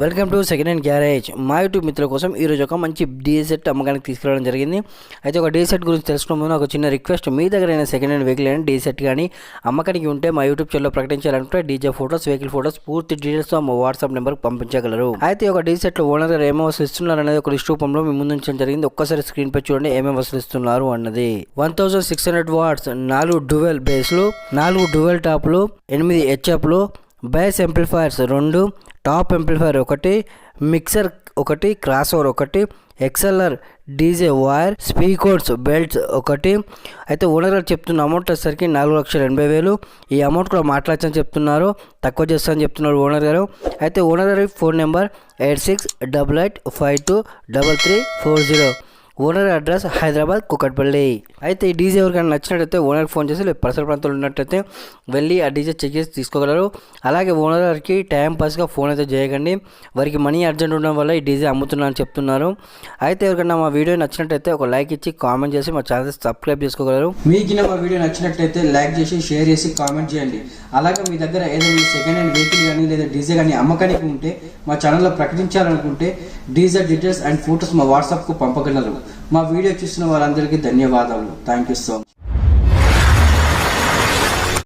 Welcome to second hand garage. మా YouTube మిత్రుల కోసం ఈరోజు ఒక మంచి డీ సెట్ అమ్మకానికి తీసుకురావడం జరిగింది. అయితే ఒక డీ సెట్ గురించి తెలుసుకోవడం ముందు ఒక చిన్న రిక్వెస్ట్. మీ దగ్గర అయినా సెకండ్ హ్యాండ్ వెహికల్ అయినా డీ సెట్ కానీ అమ్మకానికి ఉంటే మా యూట్యూబ్ ఛానల్లో ప్రకటించాలంటే డీజే ఫోటోస్ వెహికల్ ఫోటోస్ పూర్తి డీటెయిల్స్తో మా వాట్సాప్ నెంబర్కి పంపించగలరు. అయితే ఒక డీ సెట్లో ఓనర్ గారు ఏమేమి వసూలు ఇస్తున్నారు అనేది ఒక లిస్ట్ రూపంలో మీ ముందు ఉంచడం జరిగింది. ఒక్కసారి స్క్రీన్ పై చూడండి ఏమేమి వసూలు ఇస్తున్నారు అన్నది. One thousand six hundred watts నాలుగు డ్యువెల్ బేస్లు నాలుగు డ్యువెల్ టాప్లు ఎనిమిది హెచ్ఎఫ్లు బేస్ ఎంప్లిఫైర్స్ రెండు టాప్ ఎంప్లిఫైర్ ఒకటి మిక్సర్ ఒకటి క్రాస్ ఓవర్ ఒకటి XLR DJ wire speakers belts ఒకటి. అయితే ఓనర్ గారు చెప్తున్న అమౌంట్ వచ్చేసరికి నాలుగు లక్షల ఎనభై వేలు. ఈ అమౌంట్ కూడా మాట్లాడచ్చని చెప్తున్నారు తక్కువ చేస్తానని చెప్తున్నారు ఓనర్ గారు. అయితే ఓనర్ గారి phone number eight six double eight five two double three four zero. Owner address Hyderabad Kukatpally. అయితే ఈ డీజే ఎవరికైనా నచ్చినట్టయితే ఓనర్ ఫోన్ చేసి పరిసర ప్రాంతంలో ఉన్నట్టయితే వెళ్ళి ఆ డీజే చెక్ చేసి తీసుకోగలరు. అలాగే ఓనర్ టైం పాస్గా ఫోన్ అయితే చేయకండి. వారికి మనీ అర్జెంట్ ఉండడం వల్ల ఈ డీజే అమ్ముతున్నా అని చెప్తున్నారు. అయితే ఎవరికైనా మా వీడియో నచ్చినట్టయితే ఒక లైక్ ఇచ్చి కామెంట్ చేసి మా ఛానల్ సబ్స్క్రైబ్ చేసుకోగలరు. మీకు మా వీడియో నచ్చినట్టయితే లైక్ చేసి షేర్ చేసి కామెంట్ చేయండి. అలాగే మీ దగ్గర ఏదైనా సెకండ్ హ్యాండ్ వెహికల్ కానీ లేదా డీజే కానీ అమ్మకానికి ఉంటే మా ఛానల్లో ప్రకటించాలనుకుంటే డీజే డీటెయిల్స్ అండ్ ఫొటోస్ మా వాట్సాప్కు పంపగలరు. మా వీడియో చూసిన వారందరికీ ధన్యవాదాలు థ్యాంక్ యూ సో మచ్